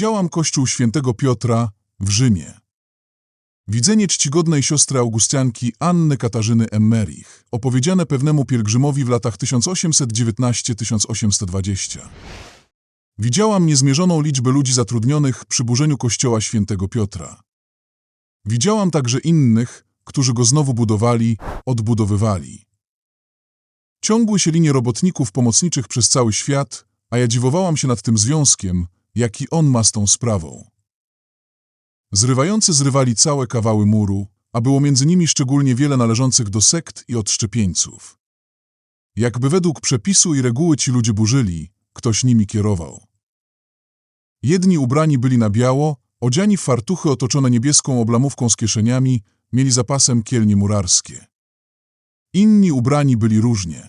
Widziałam kościół świętego Piotra w Rzymie. Widzenie czcigodnej siostry Augustianki Anny Katarzyny Emmerich, opowiedziane pewnemu pielgrzymowi w latach 1819-1820. Widziałam niezmierzoną liczbę ludzi zatrudnionych przy burzeniu kościoła świętego Piotra. Widziałam także innych, którzy go znowu budowali, odbudowywali. Ciągły się linie robotników pomocniczych przez cały świat, a ja dziwowałam się nad tym związkiem, jaki on ma z tą sprawą. Zrywający zrywali całe kawały muru, a było między nimi szczególnie wiele należących do sekt i odszczepieńców. Jakby według przepisu i reguły ci ludzie burzyli, ktoś nimi kierował. Jedni ubrani byli na biało, odziani w fartuchy otoczone niebieską oblamówką z kieszeniami, mieli zapasem kielnie murarskie. Inni ubrani byli różnie.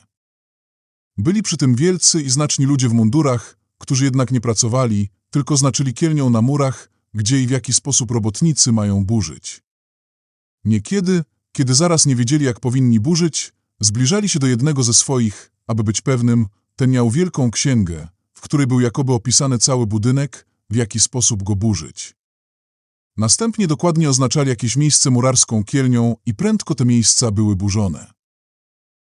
Byli przy tym wielcy i znaczni ludzie w mundurach, którzy jednak nie pracowali, tylko znaczyli kielnią na murach, gdzie i w jaki sposób robotnicy mają burzyć. Niekiedy, kiedy zaraz nie wiedzieli, jak powinni burzyć, zbliżali się do jednego ze swoich, aby być pewnym, ten miał wielką księgę, w której był jakoby opisany cały budynek, w jaki sposób go burzyć. Następnie dokładnie oznaczali jakieś miejsce murarską kielnią i prędko te miejsca były burzone.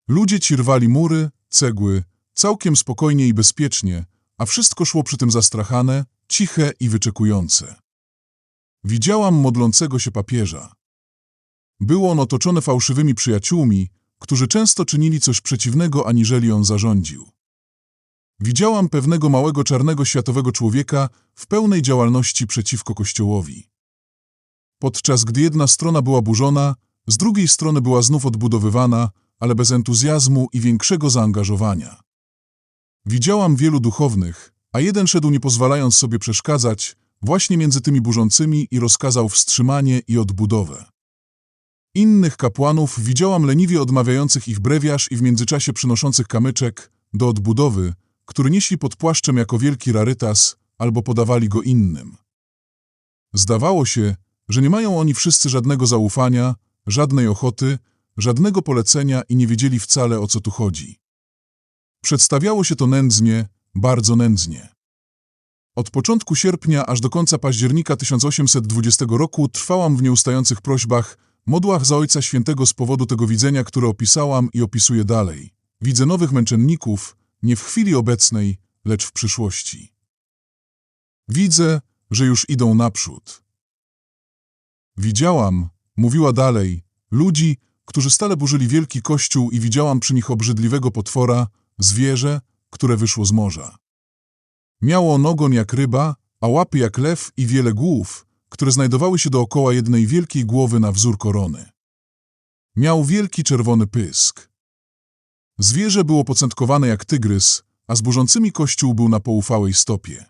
Ludzie ci rwali mury, cegły, całkiem spokojnie i bezpiecznie, a wszystko szło przy tym zastrachane, ciche i wyczekujące. Widziałam modlącego się papieża. Było on otoczone fałszywymi przyjaciółmi, którzy często czynili coś przeciwnego, aniżeli on zarządził. Widziałam pewnego małego czarnego światowego człowieka w pełnej działalności przeciwko Kościołowi. Podczas gdy jedna strona była burzona, z drugiej strony była znów odbudowywana, ale bez entuzjazmu i większego zaangażowania. Widziałam wielu duchownych, a jeden szedł nie pozwalając sobie przeszkadzać, właśnie między tymi burzącymi i rozkazał wstrzymanie i odbudowę. Innych kapłanów widziałam leniwie odmawiających ich brewiarz i w międzyczasie przynoszących kamyczek do odbudowy, który nieśli pod płaszczem jako wielki rarytas albo podawali go innym. Zdawało się, że nie mają oni wszyscy żadnego zaufania, żadnej ochoty, żadnego polecenia i nie wiedzieli wcale o co tu chodzi. Przedstawiało się to nędznie, bardzo nędznie. Od początku sierpnia aż do końca października 1820 roku trwałam w nieustających prośbach, modłach za Ojca Świętego z powodu tego widzenia, które opisałam i opisuję dalej. Widzę nowych męczenników, nie w chwili obecnej, lecz w przyszłości. Widzę, że już idą naprzód. Widziałam, mówiła dalej, ludzi, którzy stale burzyli wielki kościół i widziałam przy nich obrzydliwego potwora, zwierzę, które wyszło z morza. Miało on ogon jak ryba, a łapy jak lew i wiele głów, które znajdowały się dookoła jednej wielkiej głowy na wzór korony. Miał wielki czerwony pysk. Zwierzę było pocętkowane jak tygrys, a z burzącymi kościół był na poufałej stopie.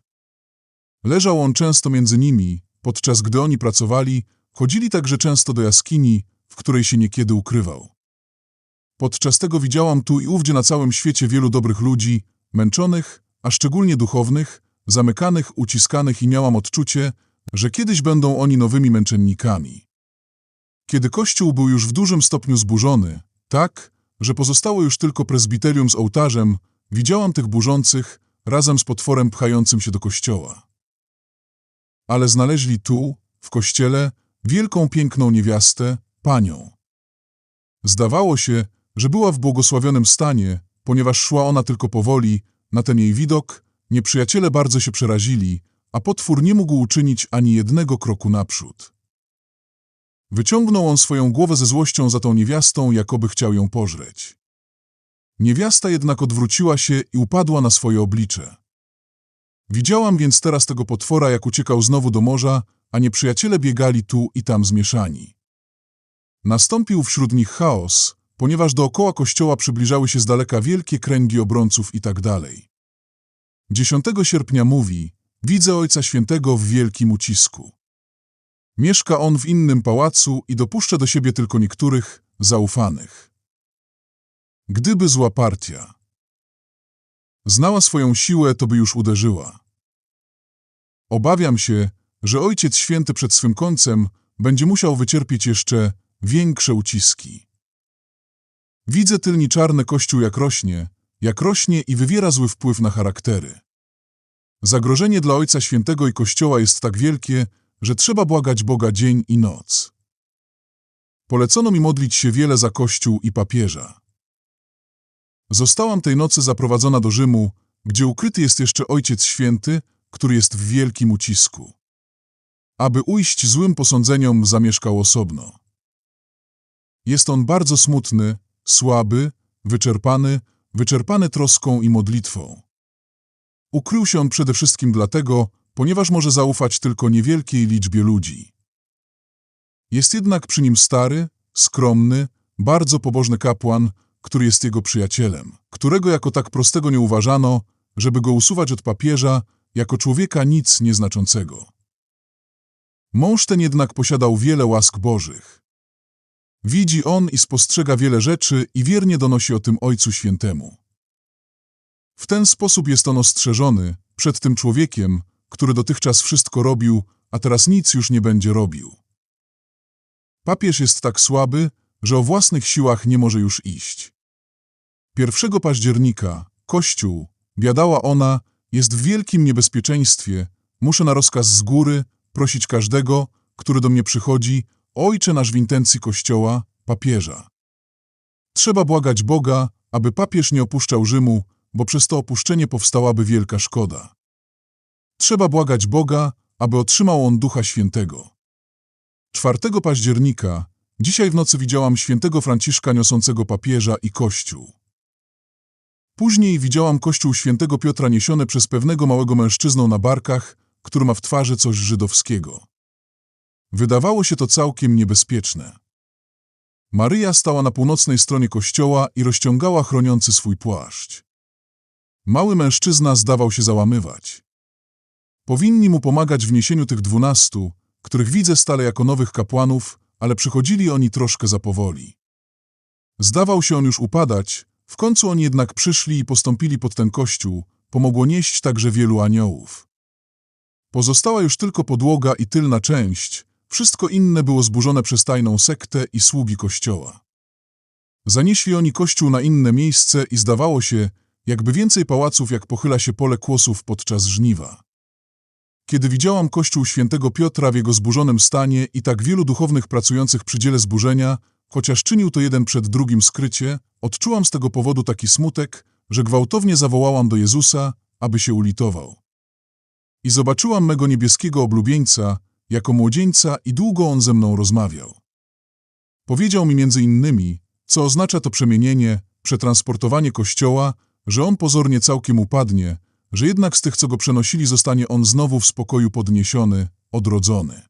Leżał on często między nimi, podczas gdy oni pracowali, chodzili także często do jaskini, w której się niekiedy ukrywał. Podczas tego widziałam tu i ówdzie na całym świecie wielu dobrych ludzi, męczonych, a szczególnie duchownych, zamykanych, uciskanych i miałam odczucie, że kiedyś będą oni nowymi męczennikami. Kiedy kościół był już w dużym stopniu zburzony, tak, że pozostało już tylko prezbiterium z ołtarzem, widziałam tych burzących razem z potworem pchającym się do kościoła. Ale znaleźli tu, w kościele, wielką piękną niewiastę, panią. Zdawało się, że była w błogosławionym stanie, ponieważ szła ona tylko powoli, na ten jej widok nieprzyjaciele bardzo się przerazili, a potwór nie mógł uczynić ani jednego kroku naprzód. Wyciągnął on swoją głowę ze złością za tą niewiastą, jakoby chciał ją pożreć. Niewiasta jednak odwróciła się i upadła na swoje oblicze. Widziałam więc teraz tego potwora, jak uciekał znowu do morza, a nieprzyjaciele biegali tu i tam zmieszani. Nastąpił wśród nich chaos, ponieważ dookoła kościoła przybliżały się z daleka wielkie kręgi obrońców i tak dalej. 10 sierpnia mówi, widzę Ojca Świętego w wielkim ucisku. Mieszka on w innym pałacu i dopuszcza do siebie tylko niektórych, zaufanych. Gdyby zła partia znała swoją siłę, to by już uderzyła. Obawiam się, że Ojciec Święty przed swym końcem będzie musiał wycierpieć jeszcze większe uciski. Widzę tylni czarny kościół jak rośnie, jak rośnie i wywiera zły wpływ na charaktery. Zagrożenie dla Ojca Świętego i Kościoła jest tak wielkie, że trzeba błagać Boga dzień i noc. Polecono mi modlić się wiele za Kościół i papieża. Zostałam tej nocy zaprowadzona do Rzymu, gdzie ukryty jest jeszcze Ojciec Święty, który jest w wielkim ucisku. Aby ujść złym posądzeniom, zamieszkał osobno. Jest on bardzo smutny, słaby, wyczerpany, wyczerpany troską i modlitwą. Ukrył się on przede wszystkim dlatego, ponieważ może zaufać tylko niewielkiej liczbie ludzi. Jest jednak przy nim stary, skromny, bardzo pobożny kapłan, który jest jego przyjacielem, którego jako tak prostego nie uważano, żeby go usuwać od papieża, jako człowieka nic nieznaczącego. Mąż ten jednak posiadał wiele łask bożych. Widzi on i spostrzega wiele rzeczy i wiernie donosi o tym Ojcu Świętemu. W ten sposób jest on ostrzeżony przed tym człowiekiem, który dotychczas wszystko robił, a teraz nic już nie będzie robił. Papież jest tak słaby, że o własnych siłach nie może już iść. 1 października Kościół, biadała ona, jest w wielkim niebezpieczeństwie. Muszę na rozkaz z góry prosić każdego, który do mnie przychodzi, Ojcze nasz w intencji Kościoła, papieża. Trzeba błagać Boga, aby papież nie opuszczał Rzymu, bo przez to opuszczenie powstałaby wielka szkoda. Trzeba błagać Boga, aby otrzymał on Ducha Świętego. 4 października, dzisiaj w nocy widziałam świętego Franciszka niosącego papieża i Kościół. Później widziałam Kościół świętego Piotra niesiony przez pewnego małego mężczyznę na barkach, który ma w twarzy coś żydowskiego. Wydawało się to całkiem niebezpieczne. Maryja stała na północnej stronie kościoła i rozciągała chroniący swój płaszcz. Mały mężczyzna zdawał się załamywać. Powinni mu pomagać w niesieniu tych dwunastu, których widzę stale jako nowych kapłanów, ale przychodzili oni troszkę za powoli. Zdawał się on już upadać, w końcu oni jednak przyszli i postąpili pod ten kościół, pomogło nieść także wielu aniołów. Pozostała już tylko podłoga i tylna część, wszystko inne było zburzone przez tajną sektę i sługi kościoła. Zanieśli oni kościół na inne miejsce i zdawało się, jakby więcej pałaców jak pochyla się pole kłosów podczas żniwa. Kiedy widziałam kościół świętego Piotra w jego zburzonym stanie i tak wielu duchownych pracujących przy dziele zburzenia, chociaż czynił to jeden przed drugim skrycie, odczułam z tego powodu taki smutek, że gwałtownie zawołałam do Jezusa, aby się ulitował. I zobaczyłam mego niebieskiego oblubieńca, jako młodzieńca i długo on ze mną rozmawiał. Powiedział mi między innymi, co oznacza to przemienienie, przetransportowanie Kościoła, że on pozornie całkiem upadnie, że jednak z tych, co go przenosili, zostanie on znowu w spokoju podniesiony, odrodzony.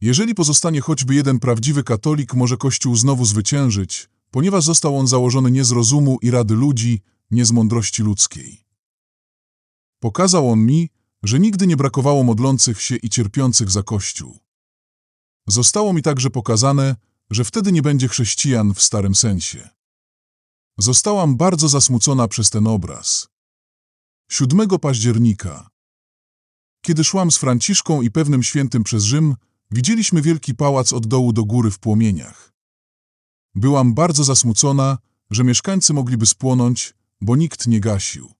Jeżeli pozostanie choćby jeden prawdziwy katolik, może Kościół znowu zwyciężyć, ponieważ został on założony nie z rozumu i rady ludzi, nie z mądrości ludzkiej. Pokazał on mi, że nigdy nie brakowało modlących się i cierpiących za Kościół. Zostało mi także pokazane, że wtedy nie będzie chrześcijan w starym sensie. Zostałam bardzo zasmucona przez ten obraz. 7 października. Kiedy szłam z Franciszką i pewnym świętym przez Rzym, widzieliśmy wielki pałac od dołu do góry w płomieniach. Byłam bardzo zasmucona, że mieszkańcy mogliby spłonąć, bo nikt nie gasił.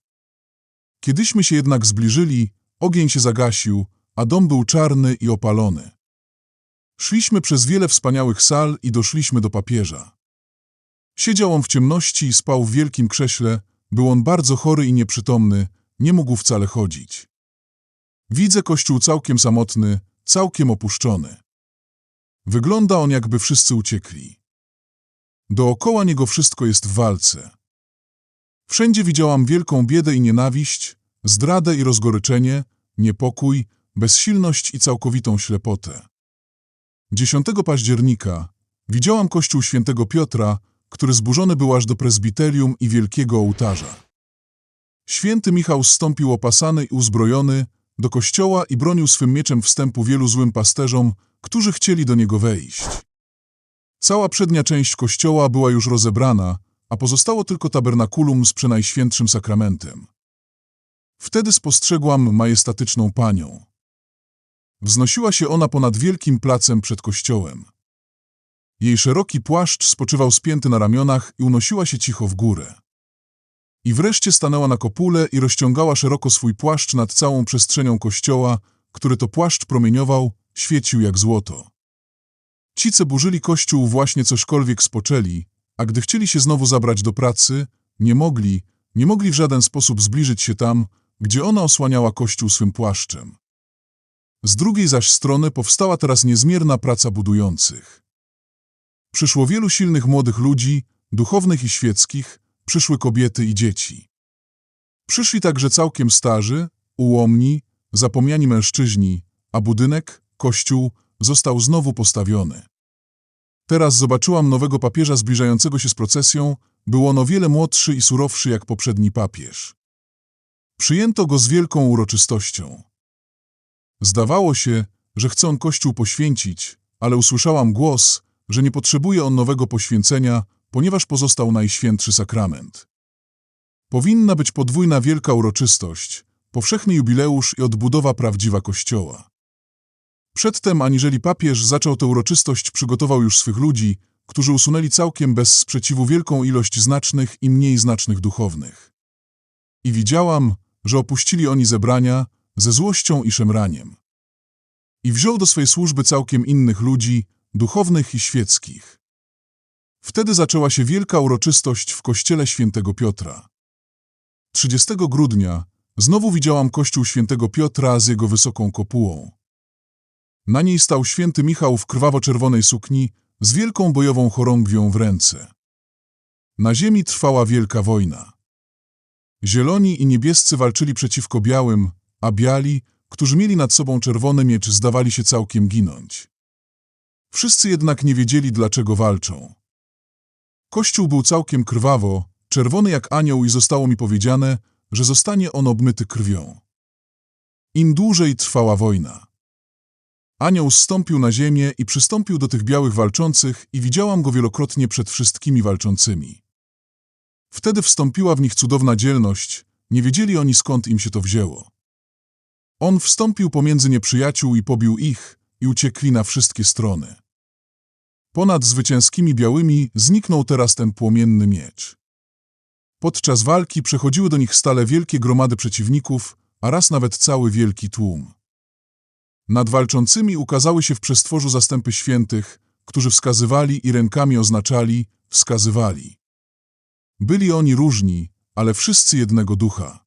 Kiedyśmy się jednak zbliżyli, ogień się zagasił, a dom był czarny i opalony. Szliśmy przez wiele wspaniałych sal i doszliśmy do papieża. Siedział on w ciemności i spał w wielkim krześle, był on bardzo chory i nieprzytomny, nie mógł wcale chodzić. Widzę kościół całkiem samotny, całkiem opuszczony. Wygląda on, jakby wszyscy uciekli. Dookoła niego wszystko jest w walce. Wszędzie widziałam wielką biedę i nienawiść, zdradę i rozgoryczenie, niepokój, bezsilność i całkowitą ślepotę. 10 października widziałam kościół świętego Piotra, który zburzony był aż do prezbiterium i wielkiego ołtarza. Święty Michał zstąpił opasany i uzbrojony do kościoła i bronił swym mieczem wstępu wielu złym pasterzom, którzy chcieli do niego wejść. Cała przednia część kościoła była już rozebrana, a pozostało tylko tabernakulum z przenajświętszym sakramentem. Wtedy spostrzegłam majestatyczną panią. Wznosiła się ona ponad wielkim placem przed kościołem. Jej szeroki płaszcz spoczywał spięty na ramionach i unosiła się cicho w górę. I wreszcie stanęła na kopule i rozciągała szeroko swój płaszcz nad całą przestrzenią kościoła, który to płaszcz promieniował, świecił jak złoto. Ci, co burzyli kościół, właśnie cośkolwiek spoczęli, a gdy chcieli się znowu zabrać do pracy, nie mogli, nie mogli w żaden sposób zbliżyć się tam, gdzie ona osłaniała kościół swym płaszczem. Z drugiej zaś strony powstała teraz niezmierna praca budujących. Przyszło wielu silnych młodych ludzi, duchownych i świeckich, przyszły kobiety i dzieci. Przyszli także całkiem starzy, ułomni, zapomniani mężczyźni, a budynek, kościół, został znowu postawiony. Teraz zobaczyłam nowego papieża zbliżającego się z procesją, był on o wiele młodszy i surowszy jak poprzedni papież. Przyjęto go z wielką uroczystością. Zdawało się, że chce on Kościół poświęcić, ale usłyszałam głos, że nie potrzebuje on nowego poświęcenia, ponieważ pozostał najświętszy sakrament. Powinna być podwójna wielka uroczystość, powszechny jubileusz i odbudowa prawdziwa Kościoła. Przedtem, aniżeli papież zaczął tę uroczystość, przygotował już swych ludzi, którzy usunęli całkiem bez sprzeciwu wielką ilość znacznych i mniej znacznych duchownych. I widziałam, że opuścili oni zebrania ze złością i szemraniem. I wziął do swej służby całkiem innych ludzi, duchownych i świeckich. Wtedy zaczęła się wielka uroczystość w kościele świętego Piotra. 30 grudnia znowu widziałam kościół świętego Piotra z jego wysoką kopułą. Na niej stał święty Michał w krwawo-czerwonej sukni z wielką bojową chorągwią w ręce. Na ziemi trwała wielka wojna. Zieloni i niebiescy walczyli przeciwko białym, a biali, którzy mieli nad sobą czerwony miecz, zdawali się całkiem ginąć. Wszyscy jednak nie wiedzieli, dlaczego walczą. Kościół był całkiem krwawo, czerwony jak anioł i zostało mi powiedziane, że zostanie on obmyty krwią. Im dłużej trwała wojna. Anioł zstąpił na ziemię i przystąpił do tych białych walczących i widziałam go wielokrotnie przed wszystkimi walczącymi. Wtedy wstąpiła w nich cudowna dzielność, nie wiedzieli oni skąd im się to wzięło. On wstąpił pomiędzy nieprzyjaciół i pobił ich i uciekli na wszystkie strony. Ponad zwycięskimi białymi zniknął teraz ten płomienny miecz. Podczas walki przechodziły do nich stale wielkie gromady przeciwników, a raz nawet cały wielki tłum. Nad walczącymi ukazały się w przestworzu zastępy świętych, którzy wskazywali i rękami oznaczali, wskazywali. Byli oni różni, ale wszyscy jednego ducha.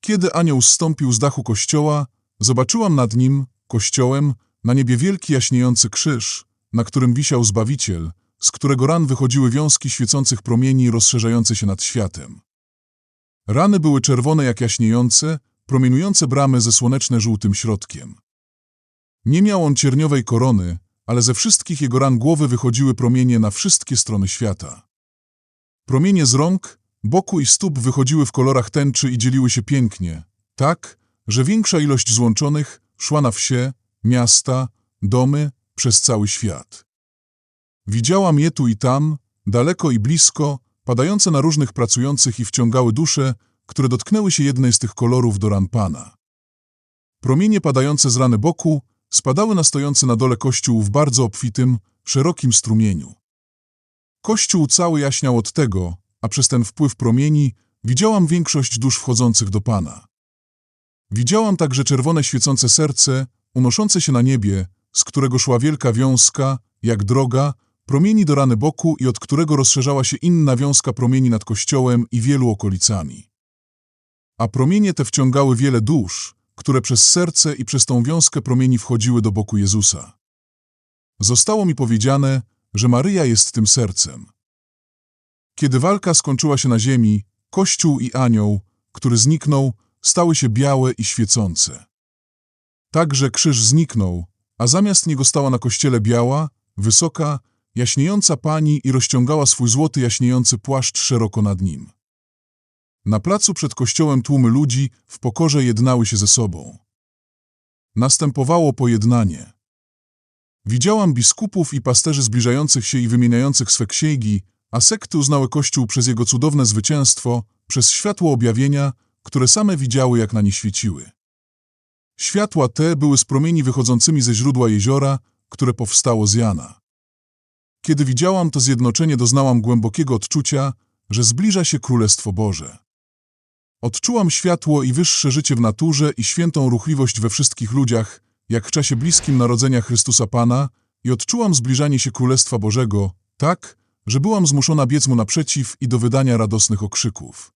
Kiedy anioł zstąpił z dachu kościoła, zobaczyłam nad nim, kościołem, na niebie wielki jaśniejący krzyż, na którym wisiał Zbawiciel, z którego ran wychodziły wiązki świecących promieni rozszerzające się nad światem. Rany były czerwone jak jaśniejące, promienujące bramy ze słoneczne-żółtym środkiem. Nie miał on cierniowej korony, ale ze wszystkich jego ran głowy wychodziły promienie na wszystkie strony świata. Promienie z rąk, boku i stóp wychodziły w kolorach tęczy i dzieliły się pięknie, tak, że większa ilość złączonych szła na wsie, miasta, domy, przez cały świat. Widziałam je tu i tam, daleko i blisko, padające na różnych pracujących i wciągały dusze, które dotknęły się jednej z tych kolorów do ran Pana. Promienie padające z rany boku spadały na stojący na dole kościół w bardzo obfitym, szerokim strumieniu. Kościół cały jaśniał od tego, a przez ten wpływ promieni widziałam większość dusz wchodzących do Pana. Widziałam także czerwone świecące serce, unoszące się na niebie, z którego szła wielka wiązka, jak droga, promieni do rany boku i od którego rozszerzała się inna wiązka promieni nad kościołem i wielu okolicami. A promienie te wciągały wiele dusz, które przez serce i przez tą wiązkę promieni wchodziły do boku Jezusa. Zostało mi powiedziane, że Maryja jest tym sercem. Kiedy walka skończyła się na ziemi, Kościół i anioł, który zniknął, stały się białe i świecące. Także krzyż zniknął, a zamiast niego stała na kościele biała, wysoka, jaśniejąca pani i rozciągała swój złoty jaśniejący płaszcz szeroko nad nim. Na placu przed kościołem tłumy ludzi w pokorze jednały się ze sobą. Następowało pojednanie. Widziałam biskupów i pasterzy zbliżających się i wymieniających swe księgi, a sekty uznały Kościół przez jego cudowne zwycięstwo, przez światło objawienia, które same widziały, jak na nie świeciły. Światła te były z promieni wychodzącymi ze źródła jeziora, które powstało z Jana. Kiedy widziałam to zjednoczenie, doznałam głębokiego odczucia, że zbliża się Królestwo Boże. Odczułam światło i wyższe życie w naturze i świętą ruchliwość we wszystkich ludziach, jak w czasie bliskim narodzenia Chrystusa Pana i odczułam zbliżanie się Królestwa Bożego, tak, że byłam zmuszona biec mu naprzeciw i do wydania radosnych okrzyków.